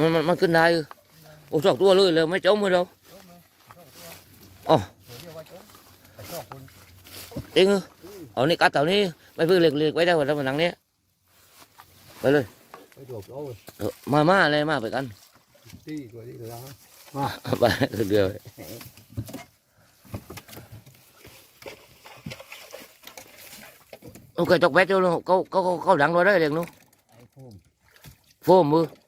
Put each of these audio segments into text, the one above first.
มันมันมันขึ้นได้เออโอ้สองตัวเลยเลยไม่จมเลย đâu อ๋อเดี๋ยวว่าจ้ไปชอบคนจริงเออเอานี่กัดเต่านี้ไม่พื้นเล็กเล็กไว้ได้หมดแล้วมันหนังเนี้ยไปเลยไปโดดเอาเออมามาเลยมาไปกันตีตัวนี้ก็แล้วไปเดียวโอเคตกแบต cho nó câu câu câu câu đắng rồi đấy liền luôn ไอ้พุ่ม phô mưa có phải có có phải gặp ấy อ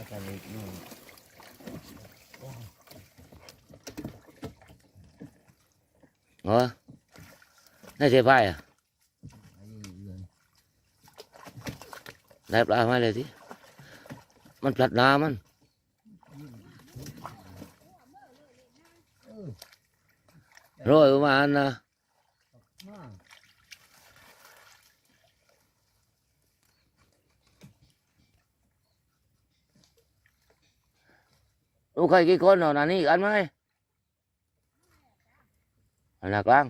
าจารย์นี่นู่น ờ này thì phải à ไอ้เรือน đẹp là mai này tí มั ลูกใครกี่คนเนอะนั่นนี่อันไหมหนักลัง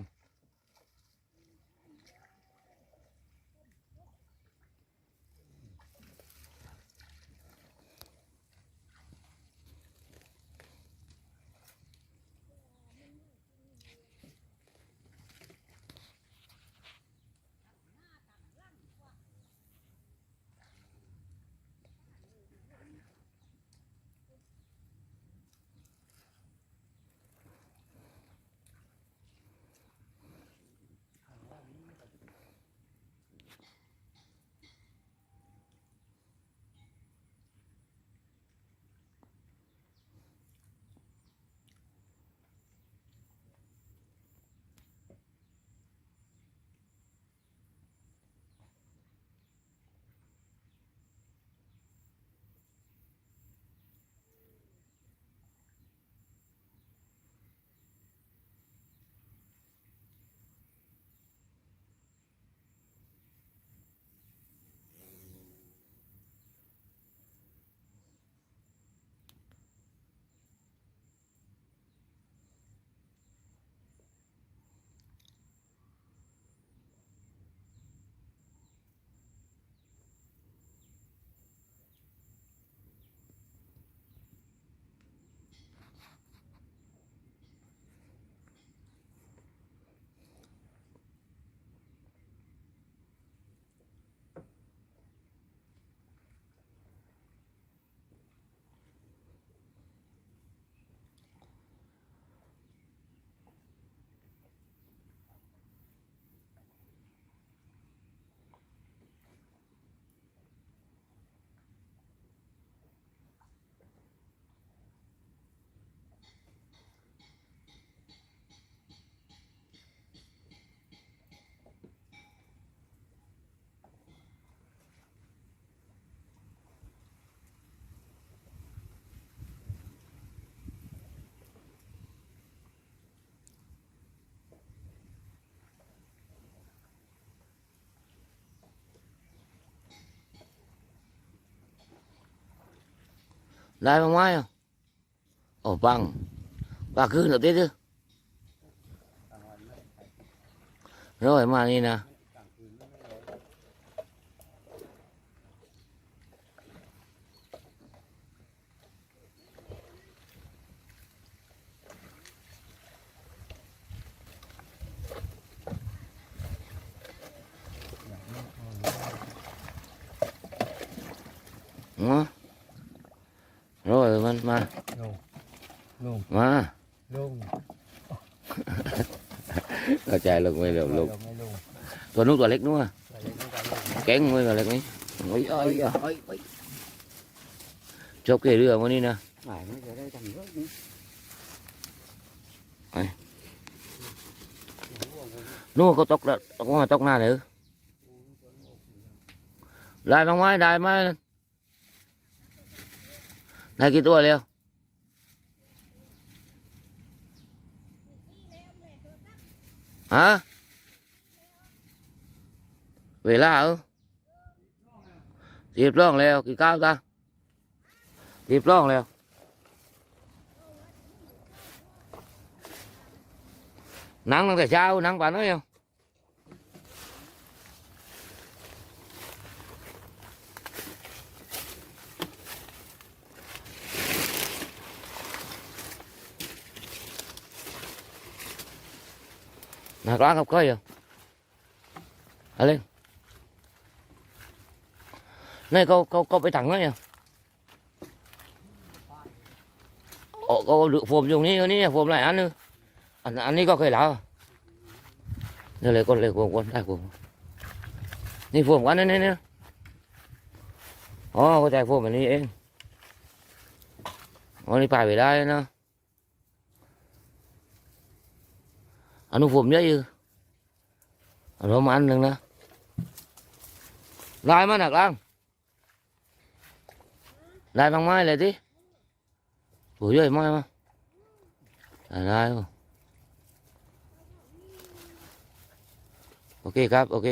con lại bằng mai không ồ bằng bà cứ nữa tết chứ. Rồi, mà đi nè. Đó. rồi mình mà ลงมาลงกระจายลงไปเร็วลงไม่ลงตัวนู้นตัวเล็กนู้นอะไปเลยต้องการลงแกงมือตัวเล็กนี้โอ้ยโอ้ยโอ้ยโอ้ยชอบเกลือวันนี้นะหมายมันจะได้ทำเยอะนี่นู้นเขาตกแล้วตกมาตกหน้าเลยได้บ้างไหมได้ไหม ได้กี่ตัวเร็วฮะเวลาเออตีบล่องแล้วกี่ก้าวตาตีบล่องแล้วนั่งตั้งแต่เช้านั่งป่านนี้ยัง หนักล้างกับก้อยเหรอะไรนี่เขาเขาเขาไปถังไหนอะโอ้เขาดึกโฟมอยู่นี่นี่โฟมหลายอันนึงอันอันนี้ก็เคยแล้วเดี๋ยวเลยคนเลยโฟมคนได้โฟมนี่โฟมกันนี่นี่อ๋อเขาใจโฟมแบบนี้เองอ๋อนี่ไปไปได้นะ อันนู้นผมเยอะอยู่อันนู้นมาอันหนึ่งนะลายมาหนักลังลายบางไม้เลยที่โอ้ยเยอะไม้มาลายโอเคครับ โอเค